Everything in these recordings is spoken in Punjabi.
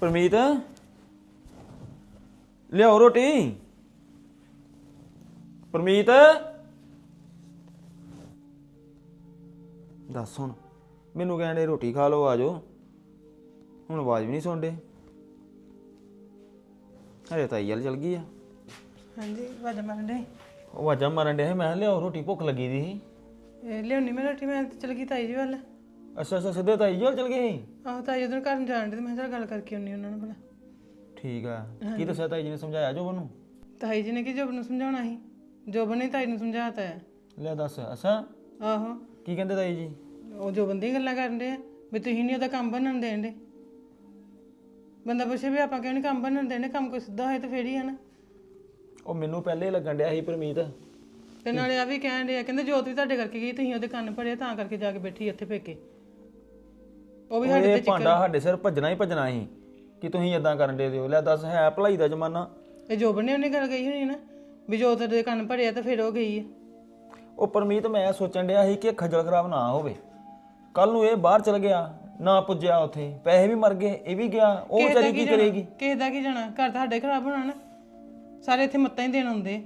ਪਰਮੀਤ? ਲਿਆਓ ਰੋਟੀ। ਪਰਮੀਤ? ਦੱਸ ਹੁਣ ਮੈਨੂੰ ਕਹਿੰਦੇ ਰੋਟੀ ਖਾ ਲਓ ਆਜੋ ਹੁਣ ਆਵਾਜ਼ ਵੀ ਨਹੀਂ ਸੁਣਦੇ ਹਰੇ ਤਾਂ ਯਲ ਚਲ ਗਈ ਆ। ਹਾਂਜੀ ਵਾਜਾ ਮਾਰਨ ਦੇ ਉਹ ਆਵਾਜ਼ਾਂ ਮਾਰਨ ਸੀ ਮੈਂ ਕਿਹਾ ਲਿਆਓ ਰੋਟੀ ਭੁੱਖ ਲੱਗੀ ਦੀ ਸੀ। ਇਹ ਲਿਆਉਣੀ ਮੈਂ ਰੋਟੀ ਮੈਂ ਚਲ ਗਈ ਤਾਈ ਜੀ ਵੱਲ। ਅੱਛਾ ਅੱਛਾ ਸਿੱਧੇ ਤਾਂ ਯਲ ਚਲ ਗਏ ਸੀ? ਆਹੋ ਤਾਈ ਉਧਰ ਘਰ ਨੂੰ ਜਾਣ ਦੇ ਮੈਂ ਕਿਹਾ ਚੱਲ ਗੱਲ ਕਰਕੇ ਆਉਣੀ ਉਹਨਾਂ ਨਾਲ ਭਲਾ। ਠੀਕ ਆ। ਕੀ ਦੱਸਿਆ ਤਾਈ ਜੀ ਨੇ ਸਮਝਾਇਆ ਜੋ ਉਹਨੂੰ ਤਾਈ ਜੀ ਨੇ ਕਿ ਜੋਬ ਨੂੰ ਸਮਝਾਉਣਾ ਸੀ? ਜੋਬ ਨੇ ਤਾਈ ਨੂੰ ਸਮਝਾਤਾ ਹੈ ਲੈ ਦੱਸ ਅੱਛਾ? ਆਹੋ। ਕੀ ਕਹਿੰਦੇ ਤਾਈ ਜੀ? ਉਹ ਜੋ ਬੰਦੀ ਗੱਲਾਂ ਕਰਨ ਦੇ ਵੀ ਤੁਸੀਂ ਨਹੀਂ ਉਹਦਾ ਕੰਮ ਬਣਨ ਦੇਣ ਦੇ ਬੰਦਾ ਪੁੱਛੇ ਵੀ ਆਪਾਂ ਕਿਉਂ ਨਹੀਂ ਕੰਮ ਬਣਨ ਦੇਣੇ ਕੰਮ ਕੋਈ ਸਿੱਧਾ ਹੋਏ ਤਾਂ ਫੇਰ ਹੀ ਆ ਨਾ। ਉਹ ਮੈਨੂੰ ਪਹਿਲੇ ਹੀ ਲੱਗਣ ਡਿਆ ਸੀ ਪਰਮੀਤ। ਤੇ ਨਾਲੇ ਆ ਵੀ ਕਹਿਣ ਦੇ ਆ ਕਹਿੰਦੇ ਜੋਤ ਵੀ ਤੁਹਾਡੇ ਕਰਕੇ ਗਈ ਤੁਸੀਂ ਉਹਦੇ ਕੰਨ ਭਰੇ ਤਾਂ ਕਰਕੇ ਜਾ ਕੇ ਬੈਠੀ ਇੱਥੇ ਪੇਕੇ। ਉਹ ਵੀ ਸਾਡੇ ਇਹ ਭਾਂਡਾ ਸਾਡੇ ਸਿਰ ਭੱਜਣਾ ਹੀ ਭੱਜਣਾ ਸੀ। ਕਿ ਤੁਸੀਂ ਇਦਾਂ ਕਰਨ ਦੇ ਦਿਓ। ਲੈ ਦੱਸ ਹੈ ਭਲਾਈ ਦਾ ਜ਼ਮਾਨਾ। ਇਹ ਜੋਬ ਨੇ ਉਹਨੇ ਗੱਲ ਕਹੀ ਹੋਣੀ ਨਾ ਵੀ ਜੋਤ ਦੇ ਕੰਨ ਭਰੇ ਆ ਤਾਂ ਫਿਰ ਉਹ ਗਈ ਹੈ ਉਹ ਪਰਮੀਤ ਮੈਂ ਸੋਚਣ ਡਿਆ ਸੀ ਕਿ ਖੱਜਲ ਖਰਾਬ ਨਾ ਹੋਵੇ। ਕੱਲ ਨੂੰ ਇਹ ਬਾਹਰ ਚਲ ਗਿਆ ਨਾ ਪੁੱਜਿਆ ਉੱਥੇ। ਪੈਸੇ ਵੀ ਮਰ ਗਏ ਇਹ ਵੀ ਗਿਆ ਉਹ ਵਿਚਾਰੀ ਕੀ ਕਰੇਗੀ? ਕਿਸੇ ਦਾ ਕੀ ਜਾਣਾ? ਘਰ ਤਾਂ ਸਾਡੇ ਖਰਾਬ ਹੋਣਾ ਨਾ। ਸਾਰੇ ਇੱਥੇ ਮੱਤਾਂ ਹੀ ਦੇਣ ਆਉਂਦੇ।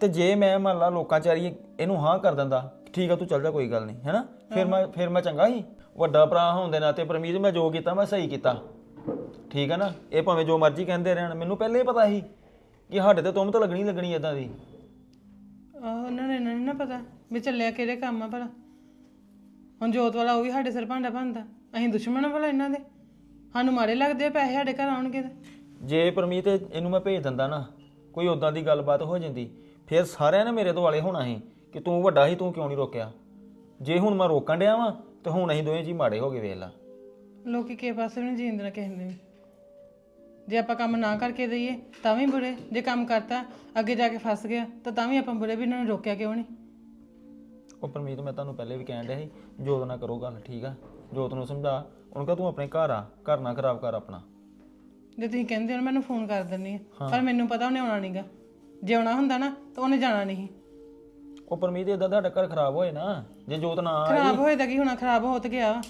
ਤੇ ਜੇ ਮੈਂ ਮੰਨ ਲਾ ਲੋਕਾਂ ਚਾਰੀ ਇਹਨੂੰ ਹਾਂ ਕਰ ਦਿੰਦਾ। ਠੀਕ ਆ ਤੂੰ ਚੱਲ ਜਾ ਕੋਈ ਗੱਲ ਨਹੀਂ ਹੈਨਾ? ਫਿਰ ਮੈਂ ਫਿਰ ਮੈਂ ਚੰਗਾ ਸੀ? ਵੱਡਾ ਭਰਾ ਹੋਣ ਦੇ ਨਾਤੇ ਪਰਮੀਤ ਮੈਂ ਜੋ ਕੀਤਾ ਮੈਂ ਸਹੀ ਕੀਤਾ। ਠੀਕ ਆ ਨਾ? ਇਹ ਭਾਵੇਂ ਜੋ ਮਰਜ਼ੀ ਕਹਿੰਦੇ ਰਹਿਣ ਮੈਨੂੰ ਪਹਿਲੇ ਹੀ ਪਤਾ ਸੀ ਕਿ ਸਾਡੇ ਤੇ ਤੁਮ ਤਾਂ ਲੱਗਣੀ ਲੱਗਣੀ ਇਦਾਂ ਦੀ। ਆਹ ਉਹਨਾਂ ਨੇ ਇਹਨਾਂ ਨੂੰ ਨਾ ਪਤਾ ਵੀ ਚੱਲਿਆ ਕਿਹੜੇ ਕੰਮ ਆ ਭਲਾ। ਹੁਣ ਜੋਤ ਵਾਲਾ ਉਹ ਵੀ ਸਾਡੇ ਸਿਰ ਭਾਂਡਾ ਭੰਦਾ। ਅਸੀਂ ਦੁਸ਼ਮਣ ਆ ਭਲਾ ਇਹਨਾਂ ਦੇ। ਸਾਨੂੰ ਮਾਰੇ ਲੱਗਦੇ ਆ ਪੈਸੇ ਸਾਡੇ ਘਰ ਆਉਣਗੇ ਤੇ। ਜੇ ਪਰਮੀਤ ਇਹਨੂੰ ਮੈਂ ਭੇਜ ਦਿੰਦਾ ਨਾ ਕੋਈ ਉਦਾਂ ਦੀ ਗੱਲਬਾਤ ਹੋ ਜਾਂਦੀ ਫਿਰ ਸਾਰਿਆਂ ਨੇ ਮੇਰੇ ਦੁਆਲੇ ਹੋਣਾ ਸੀ। ਕਿ ਤੂੰ ਵੱਡਾ ਸੀ ਤੂੰ ਕਿਉਂ ਨਹੀਂ ਰੋਕਿਆ? ਜੇ ਹੁਣ ਮੈਂ ਰੋਕਣ ਡਿਆ ਵਾਂ ਤੇ ਹੁਣ ਅਸੀਂ ਦੋਵੇਂ ਜੀ ਮਾੜੇ ਹੋ ਗਏ ਵੇਖ ਲਾ। ਲੋਕੀ ਕਿਸੇ ਪਾਸੇ ਵੀ ਨਹੀਂ ਜੀਣ ਦੇਣਾ ਕਿਸੇ ਨੇ ਵੀ। ਜੇ ਆਪਾਂ ਕੰਮ ਨਾ ਕਰਕੇ ਦਈਏ ਤਾਂ ਵੀ ਬੁਰੇ। ਜੇ ਕੰਮ ਕਰਤਾ ਅੱਗੇ ਜਾ ਕੇ ਫਸ ਗਿਆ ਤਾਂ ਤਾਂ ਵੀ ਆਪਾਂ ਬੁਰੇ ਵੀ ਇਹਨਾਂ ਨੂੰ ਰੋਕਿਆ ਕਿਉਂ ਨਹੀਂ? ਉਹ ਪਰਮੀਤ ਮੈਂ ਤੁਹਾਨੂੰ ਪਹਿਲੇ ਵੀ ਕਹਿਣ ਡਿਆ ਸੀ ਜੋਤ ਨਾਲ ਕਰੋ ਗੱਲ ਠੀਕ ਆ? ਜੋਤ ਨੂੰ ਸਮਝਾ ਉਹਨੂੰ ਕਹ ਤੂੰ ਆਪਣੇ ਘਰ ਆ ਘਰ ਨਾ ਖਰਾਬ ਕਰ ਆਪਣਾ। ਜੇ ਤੁਸੀਂ ਕਹਿੰਦੇ ਹੋ ਨਾ ਮੈਨੂੰ ਫੋਨ ਕਰ ਦਿੰਨੀ ਆ। ਪਰ ਮੈਨੂੰ ਪਤਾ ਉਹਨੇ ਆਉਣਾ ਨਹੀਂਗਾ ਜੇ ਆਉਣਾ ਹੁੰਦਾ ਨਾ ਤਾਂ ਉਹਨੇ ਜਾਣਾ ਨਹੀਂ। ਉਹ ਪਰਮੀਤ ਇਦਾਂ ਤੁਹਾਡਾ ਘਰ ਖਰਾਬ ਹੋਏ ਨਾ ਜੇ ਜੋਤ ਨਾ ਆਏ ਖਰਾਬ ਹੋਏ ਤਾਂ ਕੀ ਹੋਣਾ ਖਰਾਬ ਹੋ ਤੇ ਗਿਆ।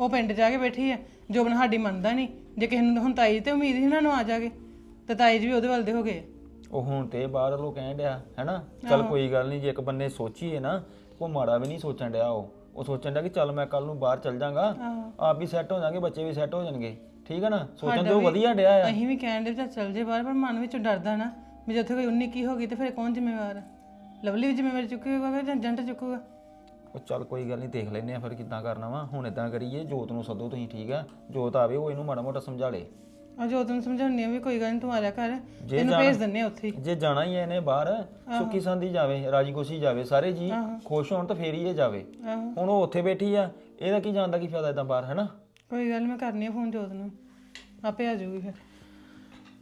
ਉਹ ਪਿੰਡ ਜਾ ਕੇ ਬੈਠੀ ਆ ਜੋਬਨ ਸਾਡੀ ਮੰਨਦਾ ਨਹੀਂ ਜੇ ਕਿਸੇ ਨੂੰ ਹੁਣ ਤਾਈ ਤੇ ਉਮੀਦ ਸੀ ਇਹਨਾਂ ਨੂੰ ਆ ਜਾਗੇ ਤੇ ਤਾਈ ਜੀ ਵੀ ਉਹਦੇ ਵੱਲ ਦੇ ਹੋ ਗਏ। ਉਹ ਹੁਣ ਤੇ ਬਾਹਰ ਲੋ ਕਹਿਣ ਡਿਆ ਹੈਨਾ? ਚੱਲ ਕੋਈ ਗੱਲ ਨਹੀਂ ਜੇ ਇੱਕ ਬੰਨੇ ਸੋਚੀਏ ਨਾ ਉਹ ਮਾੜਾ ਵੀ ਨਹੀਂ ਸੋਚਣ ਡਿਆ ਉਹ। ਉਹ ਸੋਚਣ ਡਿਆ ਕਿ ਚੱਲ ਮੈਂ ਕੱਲ ਨੂੰ ਬਾਹਰ ਚੱਲ ਜਾਗਾ। ਆਪ ਵੀ ਸੈੱਟ ਹੋ ਜਾਣਗੇ ਬੱਚੇ ਵੀ ਸੈੱਟ ਹੋ ਜਾਣਗੇ। ਠੀਕ ਹੈ ਨਾ? ਸੋਚਣ ਤੇ ਉਹ ਵਧੀਆ ਡਿਆ ਆ। ਅਸੀਂ ਵੀ ਕਹਿਣ ਦੇ ਵੀ ਚੱਲ ਚੱਲ ਜੇ ਬਾਹਰ ਪਰ ਮਨ ਵਿੱਚੋਂ ਡਰਦਾ ਨਾ ਵੀ ਜੇ ਉੱਥੇ ਕੋਈ ਉਨੀ ਕੀ ਹੋ ਗਈ ਤੇ ਫਿਰ ਕੌਣ ਜ਼ਿੰਮੇਵਾਰ ਆ? ਲਵਲੀ ਵੀ ਜ਼ਿੰਮੇਵਾਰੀ ਚੁੱਕੇਗਾ ਜਾਂ ਏਜੰਟ ਚੁੱਕੂਗਾ ਉਹ ਚੱਲ ਕੋਈ ਗੱਲ ਨਹੀਂ ਦੇਖ ਲੈਨੇ ਆ ਫਿਰ ਕਿੱਦਾਂ ਕਰਨਾ ਵਾ। ਹੁਣ ਇਦਾਂ ਕਰੀਏ ਜੋਤ ਨੂੰ ਸੱਦੋ ਤੁਸੀਂ ਠੀਕ ਆ? ਜੋਤ ਆਵੇ ਉਹ ਇਹਨੂੰ ਮਾੜਾ ਮੋਟਾ ਸਮਝਾ ਲੇ। ਆ ਜੋ ਤੈਨੂੰ ਸਮਝਾਉਣੀ ਆ ਵੀ ਕੋਈ ਗੱਲ ਨਹੀਂ ਤੂੰ ਆ ਜਾ ਭੇਜ ਦਿੰਨੇ ਆ ਉੱਥੇ ਹੀ। ਜੇ ਜਾਣਾ ਹੀ ਹੈ ਇਹਨੇ ਬਾਹਰ ਸੁੱਕੀ ਸੰਦੀ ਜਾਵੇ ਰਾਜੀ ਖੁਸ਼ੀ ਜਾਵੇ ਸਾਰੇ ਜੀ ਖੁਸ਼ ਹੋਣ ਤਾਂ ਫੇਰ ਹੀ ਇਹ ਜਾਵੇ। ਆਹੋ। ਹੁਣ ਉਹ ਉੱਥੇ ਬੈਠੀ ਆ ਇਹਦਾ ਕੀ ਜਾਣਦਾ ਕੀ ਫਾਇਦਾ ਇਦਾਂ ਬਾਹਰ ਹੈਨਾ? ਕੋਈ ਗੱਲ ਨੀ, ਮੈਂ ਕਰਨੀ ਆ ਫੋਨ ਜੋਤ ਨੂੰ। ਆਪੇ ਆ ਜਾਊਗੀ ਫਿਰ।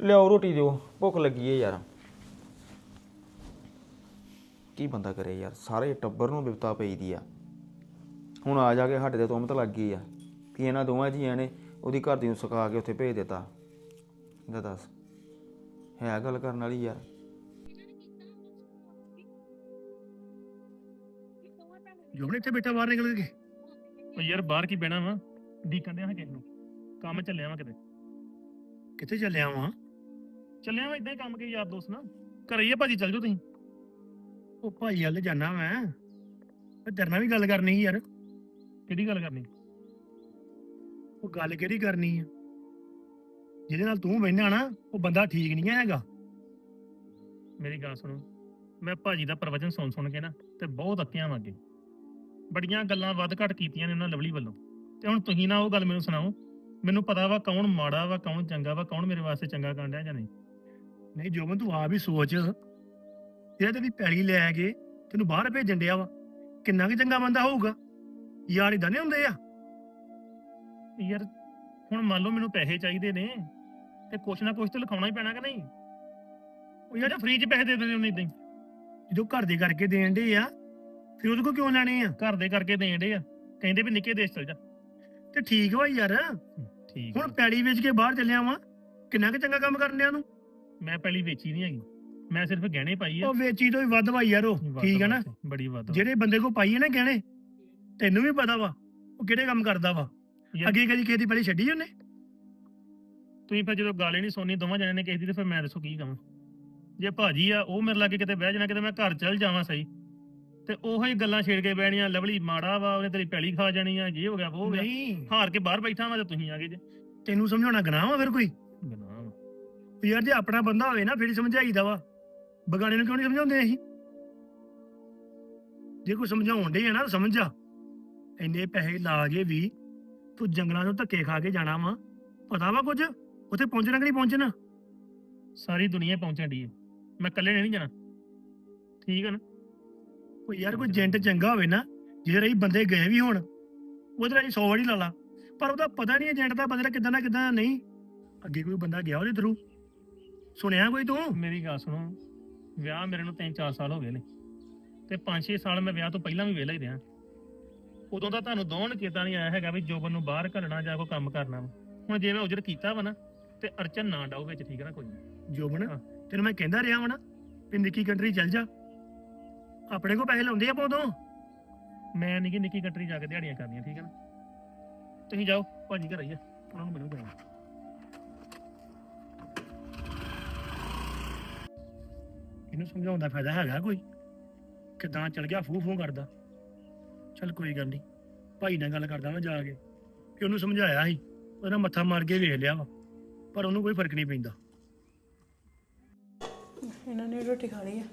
ਲਿਆਓ ਰੋਟੀ ਦਿਓ ਭੁੱਖ ਲੱਗੀ ਏ ਯਾਰ। ਕੀ ਬੰਦਾ ਕਰੇ ਯਾਰ? ਸਾਰੇ ਟੱਬਰ ਨੂੰ ਬਿਪਤਾ ਪਈ ਦੀ ਆ। ਹੁਣ ਆ ਜਾ ਕੇ ਸਾਡੇ ਤੇ ਤੁਮਤ ਲੱਗ ਗਈ ਆ। ਕਿ ਇਹਨਾਂ ਦੋਵਾਂ ਜੀਆਂ ਨੇ ਉਹਦੀ ਘਰ ਦੀ ਨੂੰ ਸੁਕਾ ਕੇ ਉੱਥੇ ਭੇਜ ਦਿੱਤਾ। ਇਹਦਾ ਦੱਸ ਹੈ ਗੱਲ ਕਰਨ ਵਾਲੀ ਯਾਰ? ਜੋਬਨ ਇੱਥੇ ਬੈਠਾ ਬਾਹਰ ਨਿਕਲ ਕੇ। ਉਹ ਯਾਰ ਬਾਹਰ ਕੀ ਬਹਿਣਾ ਵਾ? ਡੀਕਣ ਡਿਆ ਹਾਂ ਕਿਸੇ ਨੂੰ। ਕੰਮ ਚੱਲਿਆ ਵਾ ਕਿਤੇ। ਕਿੱਥੇ ਚੱਲਿਆ ਵਾਂ? ਚੱਲਿਆ ਵਾ ਇਦਾਂ ਹੀ ਕੰਮ ਕੇ ਯਾਰ ਦੋਸਤ ਨਾਲ। ਘਰੇ ਹੀ ਆ ਭਾਜੀ ਚੱਲ ਜਾਓ ਤੁਸੀਂ। ਉਹ ਭਾਈ ਹੱਲ ਜਾਣਾ ਮੈਂ। ਮੈਂ ਤੇਰੇ ਨਾਲ ਵੀ ਗੱਲ ਕਰਨੀ ਸੀ ਯਾਰ। ਕਿਹੜੀ ਗੱਲ ਕਰਨੀ? ਉਹ ਗੱਲ ਕਿਹੜੀ ਕਰਨੀ ਆ? ਜਿਹਦੇ ਨਾਲ ਤੂੰ ਬਹਿਣਾ ਨਾ, ਉਹ ਬੰਦਾ ਠੀਕ ਨਹੀਂ ਹੈਗਾ। ਮੇਰੀ ਗੱਲ ਸੁਣੋ। ਮੈਂ ਭਾਜੀ ਦਾ ਪ੍ਰਵਚਨ ਸੁਣ ਸੁਣ ਕੇ ਨਾ ਤੇ ਬਹੁਤ ਅੱਕਿਆਂ ਵਾਂ ਬੜੀਆਂ ਗੱਲਾਂ ਵੱਧ ਘੱਟ ਕੀਤੀਆਂ ਨੇ ਉਹਨਾਂ ਲਵਲੀ ਵੱਲੋਂ। ਤੇ ਹੁਣ ਤੁਸੀਂ ਨਾ ਉਹ ਗੱਲ ਮੈਨੂੰ ਸੁਣਾਓ। ਮੈਨੂੰ ਪਤਾ ਵਾ ਕੌਣ ਮਾੜਾ ਵਾ, ਕੌਣ ਚੰਗਾ ਵਾ, ਕੌਣ ਮੇਰੇ ਵਾਸਤੇ ਚੰਗਾ ਕਰਨ ਡਿਆ ਜਾਂ ਨਹੀਂ। ਨਹੀਂ ਜੋਬਨ, ਤੂੰ ਆਪ ਹੀ ਸੋਚ। ਜਿਹੜਾ ਤੇਰੀ ਪੈਲੀ ਲੈ ਕੇ ਤੈਨੂੰ ਬਾਹਰ ਭੇਜਣ ਡਿਆ ਵਾ। ਕਿੰਨਾ ਕਿ ਚੰਗਾ ਬੰਦਾ ਹੋਊਗਾ। ਯਾਰ ਇਦਾਂ ਨਹੀਂ ਹੁੰਦੇ ਆ। ਯਾਰ ਹੁਣ ਮੰਨ ਲਓ ਮੈਨੂੰ ਪੈਸੇ ਚਾਹੀਦੇ ਨੇ ਤੇ ਕੁਛ ਨਾ ਕੁਛ ਤੇ ਲਿਖਾਉਣਾ ਹੀ ਪੈਣਾ ਕਿ ਨਹੀਂ? ਉਹ ਯਾਰ ਫ੍ਰੀ 'ਚ ਪੈਸੇ ਦੇ ਦਿੰਦੇ ਉਹਨੇ ਇਦਾਂ ਹੀ। ਜਦੋਂ ਘਰ ਦੇ ਕਰਕੇ ਦੇਣ ਡੇ ਆ ਫਿਰ ਉਹਦੇ ਕੋ ਕਿਉਂ ਲੈਣੇ ਆ? ਘਰ ਦੇ ਕਰਕੇ ਦੇਣ ਡੇ ਆ। ਕਹਿੰਦੇ ਵੀ ਨਿੱਕੇ ਦੇਸ਼ ਚਲ ਜਾ। ਤੇ ਠੀਕ ਵਾ ਯਾਰ। ਠੀਕ। ਹੁਣ ਪੈਲੀ ਵੇਚ ਕੇ ਬਾਹਰ ਚੱਲਿਆ ਵਾਂ। ਕਿੰਨਾ ਕਿ ਚੰਗਾ ਕੰਮ ਕਰਨ ਡਿਆ ਤੂੰ? ਮੈਂ ਪਹਿਲੀ ਵੇਚੀ ਨਹੀਂ ਹੈਗੀ। ਮੈਂ ਸਿਰਫ ਗਹਿਣੇ ਪਾਈ ਆ। ਉਹ ਵੇਚੀ ਤੋਂ ਵੀ ਵੱਧ ਵਾ ਯਾਰ ਉਹ। ਵੱਧ ਠੀਕ ਹੈ ਨਾ? ਵੱਧ, ਬੜੀ ਵੱਧ ਜਿਹੜੇ ਬੰਦੇ ਕੋ ਪਾਈਏ ਨਾ ਗਹਿਣੇ ਤੈਨੂੰ ਵੀ ਪਤਾ ਵਾ ਉਹ ਕਿਹੜੇ ਕੰਮ ਕਰਦਾ ਵਾ। ਯਾਰ- ਅੱਗੇ ਕਦੀ ਕਿਸੇ ਦੀ ਪਹਿਲੀ ਛੱਡੀ ਉਹਨੇ? ਤੁਸੀਂ ਫਿਰ ਜਦੋਂ ਗੱਲ ਹੀ ਨਹੀਂ ਸੁਣਨੀ ਦੋਵਾਂ ਜਣਿਆਂ ਨੇ ਕਿਸੇ ਦੀ ਤੇ ਫਿਰ ਮੈਂ ਦੱਸੋ ਕੀ ਕਹਾਂ ਜੇ ਭਾਜੀ ਆ ਉਹ ਮੇਰੇ ਲਾਗੇ ਕਿਤੇ ਬਹਿ ਜਾਣਾ ਕਿਤੇ ਮੈਂ ਘਰ ਚੱਲ ਜਾਵਾਂ ਸਹੀ। ਤੇ ਉਹੋ ਹੀ ਗੱਲਾਂ ਛੇੜ ਕੇ ਬਹਿਣੀਆਂ ਲਵਲੀ ਮਾੜਾ ਵਾ ਉਹਨੇ ਤੇਰੀ ਪੈਲੀ ਖਾ ਜਾਣੀ ਆ ਜੇ ਹੋ ਗਿਆ ਉਹ ਹੋ ਗਿਆ। ਨਹੀਂ। ਹਾਰ ਕੇ ਬਾਹਰ ਬੈਠਾ ਮੈਂ ਤੇ ਤੁਸੀਂ ਆ ਗਏ ਜੇ। ਤੈਨੂੰ ਸਮਝਾਉਣਾ ਗਨਾਹ ਵਾ ਫਿਰ ਕੋਈ? ਗੁਨਾਹ ਵਾ। ਵੀ। ਯਾਰ ਜੇ ਆਪਣਾ ਬੰਦਾ ਹੋਵੇ ਨਾ ਫਿਰ ਹੀ ਸਮਝਾਈਦਾ ਵਾ। ਬਗਾਨੇ ਨੂੰ ਕਿਉਂ ਨਹੀਂ ਸਮਝਾਉਂਦੇ ਅਸੀਂ? ਜੇ ਕੋਈ ਸਮਝਾਉਣ ਦੇ ਆ ਨਾ ਤਾਂ ਸਮਝ। ਜਾ ਇੰਨੇ ਪੈਸੇ ਲਾ ਕੇ ਵੀ ਤੂੰ ਜੰਗਲਾਂ ਤੋਂ ਧੱਕੇ ਖਾ ਕੇ ਜਾਣਾ ਵਾ। ਪਤਾ ਵਾ ਕੁਝ? ਉੱਥੇ ਪਹੁੰਚਣਾ ਕਿ ਨਹੀਂ ਪਹੁੰਚਣਾ? ਸਾਰੀ ਦੁਨੀਆ ਪਹੁੰਚਣ ਦੀ ਮੈਂ ਇਕੱਲੇ ਨੇ ਨਹੀਂ ਜਾਣਾ। ਠੀਕ ਹੈ ਨਾ? ਉਹ ਯਾਰ ਕੋਈ ਏਜੰਟ ਚੰਗਾ ਹੋਵੇ ਨਾ ਜੇ ਰਹੀ ਬੰਦੇ ਗਏ ਵੀ ਹੋਣ ਉਹਦੇ ਲਈ 100 ਵਾਰੀ ਲਾ ਲਾ। ਪਰ ਉਹਦਾ ਪਤਾ ਨਹੀਂ ਏਜੰਟ ਦਾ ਬਦਲਾ ਕਿਦਾਂ ਦਾ ਕਿਦਾਂ ਨਹੀਂ। ਅੱਗੇ ਕੋਈ ਬੰਦਾ ਗਿਆ ਉਹਦੇ ਥਰੂ ਸੁਣਿਆ ਕੋਈ ਤੂੰ? ਮੇਰੀ ਗੱਲ ਸੁਣੋ। ਵਿਆਹ ਮੇਰੇ ਨੂੰ 3-4 ਸਾਲ ਹੋ ਗਏ ਨੇ। ਤੇ 5-6 ਸਾਲ ਮੈਂ ਵਿਆਹ ਤੋਂ ਪਹਿਲਾਂ ਵੀ ਵਿਹਲਾ ਹੀ ਰਿਹਾ। ਉਦੋਂ ਤਾਂ ਤੁਹਾਨੂੰ ਦੋਨ ਚੇਤਾ ਨਹੀਂ ਆਇਆ ਹੈਗਾ ਵੀ ਜੋਬਨ ਨੂੰ ਬਾਹਰ ਘੱਲਣਾ ਜਾਂ ਕੋਈ ਕੰਮ ਕਰਨਾ ਹੁਣ ਜੇ ਮੈਂ ਉਜਰ ਕੀਤਾ ਵਾ ਨਾ ਤੇ ਅਰਚਨ ਨਾ ਡਾਓ ਵਿੱਚ ਠੀਕ ਨਾ ਕੋਈ। ਜੋਬਨ ਹਾਂ। ਤੈਨੂੰ ਮੈਂ ਕਹਿੰਦਾ ਰਿਹਾ ਵਾ ਨਾ ਵੀ ਨਿੱਕੀ ਕੰਟਰੀ ਚੱਲ ਜਾ। ਆਪਣੇ ਕੋ ਪੈਸੇ ਲਾਉਂਦੇ ਆਪਾਂ ਉਦੋਂ। ਮੈਂ ਨਿੱਕੀ ਨਿੱਕੀ ਕੰਟਰੀ ਜਾ ਕੇ ਦਿਹਾੜੀਆਂ ਕਰਨੀਆਂ ਠੀਕ ਹੈ ਨਾ? ਤੁਸੀਂ ਜਾਓ ਭਾਜੀ ਘਰ ਆਈਏ ਉਹਨਾਂ ਨੂੰ ਮੈਨੂੰ ਜਾਣਾ ਇਹਨੂੰ ਸਮਝਾਉਣ ਦਾ ਫਾਇਦਾ ਹੈਗਾ ਕੋਈ। ਕਿਦਾਂ ਚਲ ਗਿਆ ਫੂ ਫੂ ਕਰਦਾ। ਚੱਲ ਕੋਈ ਗੱਲ ਨਹੀਂ ਭਾਈ ਨਾਲ ਗੱਲ ਕਰਦਾ ਮੈਂ ਜਾ ਕੇ। ਕਿ ਉਹਨੂੰ ਸਮਝਾਇਆ ਸੀ, ਉਹਦਾ ਮੱਥਾ ਮਾਰ ਕੇ ਵੇਖ ਲਿਆ ਵਾ, ਪਰ ਉਹਨੂੰ ਕੋਈ ਫ਼ਰਕ ਨਹੀਂ ਪੈਂਦਾ। ਇਹਨਾਂ ਨੇ ਰੋਟੀ ਖਾ ਲਈ ਆ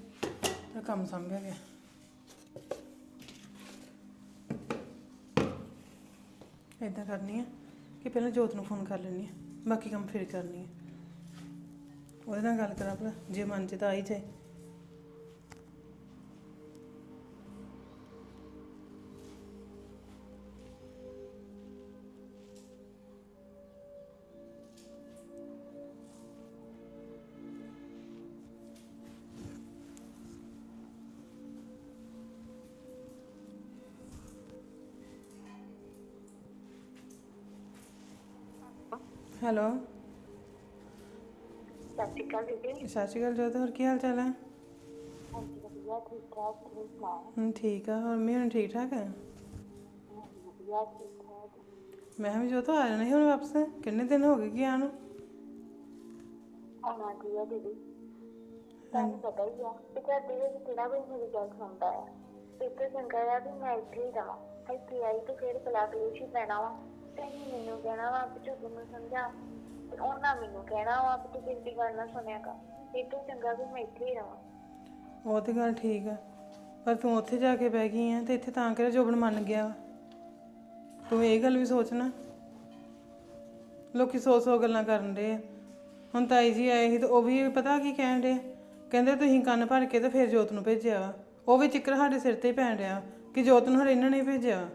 ਤਾਂ ਕੰਮ ਸੰਭਿਆ ਗਿਆ। ਏਦਾਂ ਕਰਨੀ ਆ ਕਿ ਪਹਿਲਾਂ ਜੋਤ ਨੂੰ ਫੋਨ ਕਰ ਲੈਣੀ ਆ, ਬਾਕੀ ਕੰਮ ਫਿਰ ਕਰਨੀ ਆ। ਉਹਦੇ ਨਾਲ ਗੱਲ ਕਰਾਂ ਭਲਾ, ਜੇ ਮਨ ਚ ਤਾਂ ਆਈ ਜਾਏ। ਹੈਲੋ। ਸਤਿ ਸ਼੍ਰੀ ਅਕਾਲ ਦੀਦੀ। ਸਤਿ ਸ਼੍ਰੀ ਅਕਾਲ ਜੋਤ ਹੋਰ ਕੀ ਹਾਲ ਚਾਲ ਹੈ? ਹਾਂਜੀ ਵਧੀਆ ਠੀਕ ਠਾਕ ਤੁਸੀਂ ਸੁਣਾਓ? ਹੂੰ ਠੀਕ ਆ ਹੋਰ ਮੈਂ ਹੁਣ ਠੀਕ ਠਾਕ ਆ ਵਧੀਆ ਠੀਕ ਠਾਕ। ਮੈਂ ਵੀ ਜੋਤ ਆ ਜਾਣਾ ਸੀ ਹੁਣ ਵਾਪਸ ਕਿੰਨੇ ਦਿਨ ਹੋ ਗਏ ਗਿਆ ਨੂੰ? ਆਉਣਾ ਕੀ ਹੈ ਦੀਦੀ? ਤੁਹਾਨੂੰ ਪਤਾ ਹੀ ਆ ਕਿ ਘਰ ਦੇ ਵਿੱਚ ਕਿਹੜਾ ਕੋਈ ਮੇਰੀ ਗੱਲ ਸੁਣਦਾ ਹੈ। ਤੇ ਇੱਥੇ ਚੰਗਾ ਆ ਵੀ ਮੈਂ ਇੱਥੇ ਹੀ ਰਵਾਂ ਇੱਥੇ ਆਈ ਤੇ ਫਿਰ ਕਲਾ ਕਲੇਸ਼ ਹੀ ਪੈਣਾ ਵਾ। ਤੇ ਮੈਨੂੰ ਕਹਿਣਾ ਵਾ ਕਿ ਤੂੰ ਨੂੰ ਸਮਝਾ ਤੇ ਉਹਨਾਂ ਮੈਨੂੰ ਕਹਿਣਾ ਵਾ ਕਿ ਤੂੰ ਕਿਸੇ ਦੀ ਗੱਲ ਨਾ ਸੁਣਿਆ ਕਰ। ਇਹ ਤੋਂ ਚੰਗਾ ਵੀ ਮੈਂ ਇੱਥੇ ਹੀ ਰਵਾਂ। ਉਹ ਤੇ ਗੱਲ ਠੀਕ ਆ, ਪਰ ਤੂੰ ਉੱਥੇ ਜਾ ਕੇ ਬਹਿ ਗਈ ਆ ਤੇ ਇੱਥੇ ਤਾਂ ਕਿਹੜਾ ਜੋਬਨ ਮੰਨ ਗਿਆ ਵਾ। ਤੂੰ ਇਹ ਗੱਲ ਵੀ ਸੋਚਣਾ ਲੋਕੀ ਸੌ ਸੌ ਗੱਲਾਂ ਕਰਨ ਦੇ ਆ। ਹੁਣ ਤਾਈ ਜੀ ਆਏ ਸੀ ਤੇ ਉਹ ਵੀ ਪਤਾ ਕੀ ਕਹਿਣ ਦੇ ਕਹਿੰਦੇ ਤੁਸੀਂ ਕੰਨ ਭਰ ਕੇ ਤੇ ਫਿਰ ਜੋਤ ਨੂੰ ਭੇਜਿਆ ਵਾ। ਉਹ ਵੀ ਚਿੱਕਰ ਸਾਡੇ ਸਿਰ ਤੇ ਹੀ ਪੈਣ ਰਿਹਾ ਕਿ ਜੋਤ ਨੂੰ ਹਰ ਇਹਨਾਂ ਨੇ ਹੀ ਭੇਜਿਆ ਵਾ।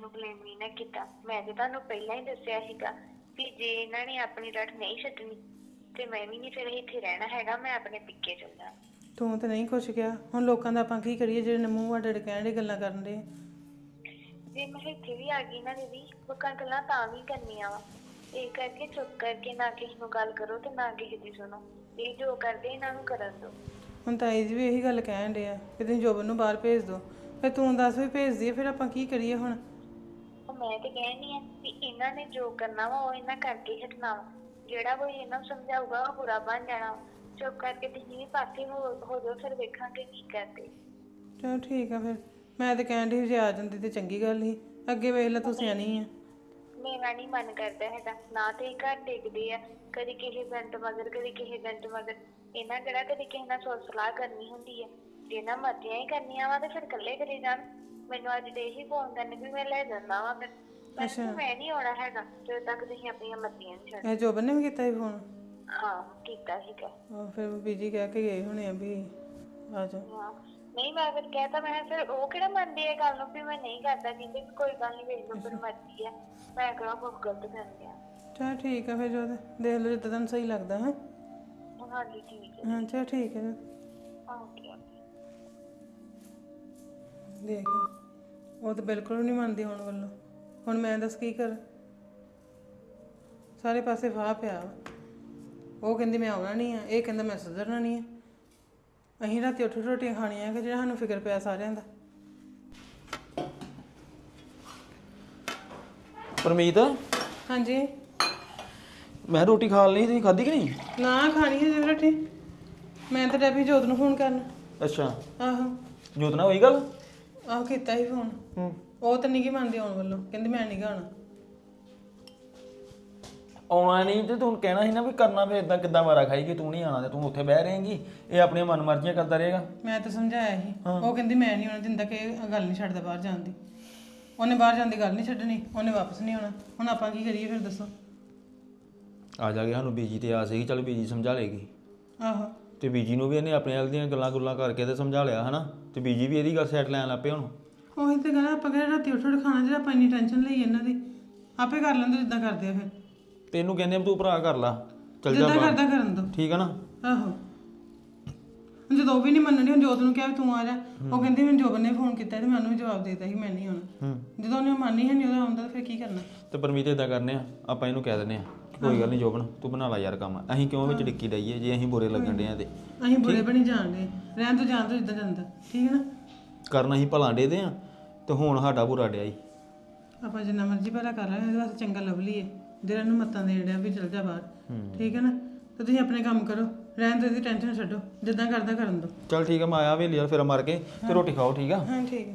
ਨੂੰ ਬਲੇਮ ਨਹੀਂ ਨਾ ਕੀਤਾ। ਮੈਂ ਤੇ ਤੁਹਾਨੂੰ ਪਹਿਲਾਂ ਹੀ ਦੱਸਿਆ ਸੀਗਾ ਕਿ ਜੇ ਇਹਨਾਂ ਨੇ ਆਪਣੀ ਰੱਟ ਨਹੀਂ ਛੱਡਣੀ ਤੇ ਮੈਂ ਵੀ ਨਹੀਂ ਫਿਰ ਇੱਥੇ ਰਹਿਣਾ ਹੈਗਾ ਮੈਂ ਆਪਣੇ ਪਿੱਕੇ ਚੱਲਣਾ। ਤੂੰ ਤਾਂ ਨਹੀਂ ਕੁਛ ਕਿਹਾ। ਹੁਣ ਲੋਕਾਂ ਦਾ ਆਪਾਂ ਕੀ ਕਰੀਏ ਜਿਹੜੇ ਮੂੰਹ ਵਾਡੇ ਕਹਿਣ ਦੇ ਗੱਲਾਂ ਕਰਨ ਦੇ ਜੇ ਮੈਂ ਇੱਥੇ ਵੀ ਆ ਗਈ ਨਾ ਦੀਦੀ ਲੋਕਾਂ ਗੱਲਾਂ ਤਾਂ ਵੀ ਕਰਨੀਆਂ ਵਾ। ਇਹ ਕਰਕੇ ਚੁੱਪ ਕਰਕੇ ਨਾ ਕਿਸੇ ਨੂੰ ਗੱਲ ਕਰੋ ਤੇ ਨਾ ਕਿਸੇ ਦੀ ਸੁਣੋ। ਇਹ ਜੋ ਕਰਦੇ ਇਹਨਾਂ ਨੂੰ ਕਰਨ ਦਿਓ। ਹੁਣ ਤਾਈ ਜੀ ਵੀ ਇਹੀ ਗੱਲ ਕਹਿਣ ਦੇ ਆ ਕਿ ਤੁਸੀਂ ਜੋਬਨ ਨੂੰ ਬਾਹਰ ਭੇਜ ਦਿਓ। ਫਿਰ ਤੂੰ ਦੱਸ ਵੀ ਭੇਜ ਦਈਏ ਫਿਰ ਆਪਾਂ ਕੀ ਕਰੀਏ ਹੁਣ? ਮੈਂ ਤੇ ਕਹਿਣੀ ਆ ਵੀ ਇਹਨਾਂ ਨੇ ਜੋ ਕਰਨਾ ਵਾ ਉਹ ਇਹਨਾਂ ਕਰਕੇ ਹਟਣਾ ਵਾ। ਜਿਹੜਾ ਕੋਈ ਇਹਨਾਂ ਨੂੰ ਸਮਝਾਊਗਾ ਉਹ ਬੁਰਾ ਬਣ ਜਾਣਾ ਵਾ। ਚੁੱਪ ਕਰਕੇ ਤੁਸੀਂ ਵੀ ਪਾਸੇ ਹੋ ਹੋ ਜਾਓ ਫਿਰ ਵੇਖਾਂਗੇ ਕੀ ਕਰਦੇ। ਚਲੋ ਠੀਕ ਆ ਫਿਰ। ਮੈਂ ਤਾਂ ਕਹਿਣ ਦੀ ਜੇ ਆ ਜਾਂਦੀ ਤੇ ਚੰਗੀ ਗੱਲ ਸੀ। ਅੱਗੇ ਵੇਖ ਲੈ ਤੂੰ ਸਿਆਣੀ ਆ। ਮੇਰਾ ਨਹੀਂ ਮਨ ਕਰਦਾ ਹੈਗਾ। ਨਾ ਤੇ ਇਹ ਘਰ ਟਿਕਦੇ ਆ। ਕਦੀ ਕਿਸੇ ਗੰਟ ਮਗਰ ਕਦੀ ਕਿਸੇ ਗੰਟ ਮਗਰ। ਇਹਨਾਂ ਕਿਹੜਾ ਕਦੀ ਕਿਸੇ ਨਾਲ ਸੋਚ ਸਲਾਹ ਕਰਨੀ ਹੁੰਦੀ ਹੈ ਜੇ ਨਾ ਮਰਜ਼ੀਆਂ ਹੀ ਕਰਨੀਆਂ ਵਾ ਤੇ ਫਿਰ ਇਕੱਲੇ ਕਰੀ ਜਾਣ? ਮੈਨੂੰ ਅੱਜ ਦੇ ਹੀ ਫੋਨ ਕਰਨ ਵੀ ਮੈਂ ਲੈ ਜਾਂਦਾ ਵਾ ਫਿਰ ਅੱਛਾ। ਮੈਂ ਨਹੀਂ ਆਉਣਾ ਹੈਗਾ ਜਦੋਂ ਤੱਕ ਤੁਸੀਂ ਆਪਣੀਆਂ ਮਰਜ਼ੀਆਂ ਨਹੀਂ ਛੱਡ ਇਹ ਜੋਬਨ ਨੇ ਵੀ ਕੀਤਾ ਸੀ ਫੋਨ ਹਾਂ ਕੀਤਾ ਸੀਗਾ। ਉਹ ਫਿਰ ਬੀਜੀ ਕਹਿ ਕੇ ਗਏ ਹੋਣੇ ਆ ਵੀ ਆ ਜਾ ਹਾਂ ਨਹੀਂ ਮੈਂ ਫਿਰ ਕਹਿਤਾ ਮੈਂ ਕਿਹਾ ਫਿਰ ਉਹ ਕਿਹੜਾ ਮੰਨਦੀ ਹੈ ਗੱਲ ਨੂੰ ਵੀ ਮੈਂ ਨਹੀਂ ਕਰਦਾ ਕਹਿੰਦੇ ਵੀ ਕੋਈ ਗੱਲ ਨਹੀਂ ਵੇਖ ਲਓ ਫਿਰ ਮਰਜ਼ੀ ਆ ਮੈਂ ਕਿਹਾ ਕੋਈ ਗਲਤ ਕਰ ਲਿਆ ਚਲ ਠੀਕ ਆ ਫਿਰ ਜੋ ਦੇਖ ਲਓ ਜਿੱਦਾਂ ਤੁਹਾਨੂੰ ਸਹੀ ਲੱਗਦਾ ਹਾਂ? ਹਾਂਜੀ ਠੀਕ ਹੈ ਹਾਂ ਚਲ ਠੀਕ ਹੈ ਓਕੇ। ਦੇਖ। ਉਹ ਤਾਂ ਬਿਲਕੁਲ ਨਹੀਂ ਮੰਨਦੀ ਹੁਣ ਵੱਲੋਂ। ਹੁਣ ਮੈਂ ਦੱਸ ਕੀ ਕਰ? ਸਾਰੇ ਪਾਸੇ ਫਾਹ ਪਿਆ ਵਾ। ਉਹ ਕਹਿੰਦੀ ਮੈਂ ਆਉਣਾ ਨਹੀਂ ਆ ਇਹ ਕਹਿੰਦਾ ਮੈਂ ਸੁਧਰਨਾ ਨਹੀਂ ਆ। ਅਸੀਂ ਰਾਤੀ ਉੱਠ ਰੋਟੀਆਂ ਖਾਣੀਆਂ ਕਿ ਜਿਹੜਾ ਸਾਨੂੰ ਫਿਕਰ ਪਿਆ ਸਾਰਿਆਂ ਦਾ। ਪਰਮੀਤ? ਹਾਂਜੀ। ਮੈਂ ਰੋਟੀ ਖਾ ਲਈ ਤੁਸੀਂ ਖਾਧੀ ਕਿ ਨਹੀਂ? ਨਾ ਖਾਣੀ ਹੈ ਜੀ ਰੋਟੀ। ਮੈਂ ਤਾਂ ਡੈਬੀ ਜੋਤ ਨੂੰ ਫੋਨ ਕਰਨ। ਅੱਛਾ। ਆਹੋ। ਜੋਤ ਨਾਲ ਹੋਈ ਗੱਲ? ਆਹੋ ਕੀਤਾ ਸੀ ਫੋਨ ਹੂੰ। ਉਹ ਤਾਂ ਨਹੀਂ ਕੀ ਮੰਨਦੀ ਆਉਣ ਵੱਲੋਂ। ਕਹਿੰਦੀ ਮੈਂ ਨਹੀਂ ਗਾਣਾ ਆਉਣਾ। ਨਹੀਂ ਤੇ ਤੂੰ ਕਹਿਣਾ ਸੀ ਨਾ ਵੀ ਕਰਨਾ ਫੇਰ ਇਦਾਂ ਕਿੱਦਾਂ ਮਾਰਾ ਖਾਈਗੀ ਤੂੰ ਨਹੀਂ ਆਣਾ ਤੇ ਤੂੰ ਉੱਥੇ ਬਹਿ ਰਹੇਂਗੀ। ਇਹ ਆਪਣੀਆਂ ਮਨਮਰਜ਼ੀਆਂ ਕਰਦਾ ਰਹੇਗਾ। ਮੈਂ ਤਾਂ ਸਮਝਾਇਆ ਸੀ। ਉਹ ਕਹਿੰਦੀ ਮੈਂ ਨਹੀਂ ਆਉਣਾ ਜਿੰਦਾ ਕਿ ਇਹ ਗੱਲ ਨਹੀਂ ਛੱਡਦਾ ਬਾਹਰ ਜਾਣ ਦੀ। ਉਹਨੇ ਬਾਹਰ ਜਾਣ ਦੀ ਗੱਲ ਨਹੀਂ ਛੱਡਣੀ ਉਹਨੇ ਵਾਪਸ ਨਹੀਂ ਆਉਣਾ। ਹੁਣ ਆਪਾਂ ਕੀ ਕਰੀਏ ਫਿਰ ਦੱਸੋ? ਆ ਜਾ ਕੇ ਸਾਨੂੰ ਬੀਜੀ ਤੇ ਆ ਸੀਗੀ ਚਲ ਬੀਜੀ ਸਮਝਾ ਲੇਗੀ। ਆਹੋ। ਤੇ ਬੀਜੀ ਨੂੰ ਵੀ ਇਹਨੇ ਆਪਣੇ ਵੱਲ ਦੀਆਂ ਗੱਲਾਂ ਗੁੱਲਾਂ ਕਰਕੇ ਤੇ ਸਮਝਾ ਲਿਆ ਹਨਾ? ਤੇ ਬੀਜੀ ਵੀ ਇਹਦੀ ਗੱਲ ਸੈਟ ਲੈਣ ਲੱਪੇ ਹੁਣ। ਉਹੀ ਤੇ ਕਹਿੰਦਾ ਆਪਾਂ ਕਿਹੜਾ ਰਾਤੀ ਉੱਠ ਉੱਠ ਖਾਣਾ ਜਿਹੜਾ ਆਪਾਂ ਇੰਨੀ ਟੈਨਸ਼ਨ ਲਈ ਇਹਨਾਂ ਦੀ। ਆਪੇ ਕਰ ਲੈਂਦੇ ਜਿੱਦਾਂ ਕਰਦੇ ਆ ਫਿਰ। ਤੈਨੂੰ ਕਹਿੰਦੇ ਆ ਤੂੰ ਭਰਾ ਕਰ ਲਾ ਚਲ ਜਾ ਜਿੱਦਾਂ ਬਾਹਰ। ਕਰਦਾ ਕਰਨ ਦੋ। ਠੀਕ ਆ ਨਾ? ਆਹੋ। ਹੁਣ ਜਦੋਂ ਉਹ ਵੀ ਨਹੀਂ ਮੰਨਣੀ ਹੁਣ ਜੋਤ ਨੂੰ ਕਿਹਾ ਵੀ ਤੂੰ ਆ ਜਾ। ਉਹ ਕਹਿੰਦੀ ਮੈਨੂੰ ਜੋਬਨ ਨੇ ਫੋਨ ਕੀਤਾ ਤੇ ਮੈਂ ਉਹਨੂੰ ਵੀ ਜਵਾਬ ਦਿੱਤਾ ਸੀ ਮੈਂ ਨਹੀਂ ਆਉਣਾ। ਹੂੰ। ਜਦੋਂ ਉਹਨੇ ਮੰਨੀ ਹੈ ਨਹੀਂ ਉਹਦਾ ਆਉਂਦਾ ਤਾਂ ਫਿਰ ਕੀ ਕਰਨਾ? ਤੇ ਪਰਮੀਤ ਇਦਾਂ ਕਰਨੇ ਆ ਆਪਾਂ ਇਹਨੂੰ ਕਹਿ ਦਿੰਦੇ ਆ। ਕੋਈ ਗੱਲ ਨਹੀਂ ਜੋਬਨ ਤੂੰ ਬਣਾ ਲਾ ਯਾਰ ਕੰਮ। ਅਸੀਂ ਕਿਉਂ ਵਿੱਚ ਡਿੱਕੀ ਡਈਏ ਜੇ ਅਸੀਂ ਬੁਰੇ ਲੱਗਣ ਡਏ ਆ ਤੇ। ਅਸੀਂ ਬੁਰੇ ਬਣੀ ਜਾਣਦੇ। ਰਹਿਣ ਤੋਂ ਜਾਣ ਤੋਂ ਜਿੱਦਾਂ ਜਾਂਦਾ ਠੀਕ ਹੈ ਨਾ? ਕਰਨਾ ਅਸੀਂ ਭਲਾ ਡੇਦੇ ਆ ਤੇ ਹੁਣ ਸਾਡਾ ਬੁਰਾ ਡਿਆ ਈ। ਆਪਾਂ ਜਿੰਨਾ ਮਰਜ਼ੀ ਭਲਾ ਕਰ ਲਾਂਗੇ ਇਹਦੇ ਵਾਸਤੇ ਚੰਗਾ ਲੱਭ ਹੈ ਜਿਹੜਾ ਨੂੰ ਮੱਤਾਂ ਦੇਣ ਡਿਆ ਵੀ ਚਲ ਜਾ ਬਾਹਰ। ਠੀਕ ਹੈ ਨਾ? ਤੇ ਤੁਸੀਂ ਆਪਣੇ ਕੰਮ ਕਰੋ। ਰਹਿਣ ਤੋਂ ਇਹਦੀ ਟੈਨਸ਼ਨ ਛੱਡੋ। ਜਿੱਦਾਂ ਕਰਦਾ ਕਰਨ ਦੋ। ਚਲ ਠੀਕ ਆ ਮੈਂ ਆਇਆ ਵੇਲੀ ਯਾਰ ਫਿਰ ਮਾਰ ਕੇ ਤੇ ਰੋਟੀ ਖਾਓ ਠੀਕ ਆ? ਹਾਂ ਠੀਕ ਹੈ।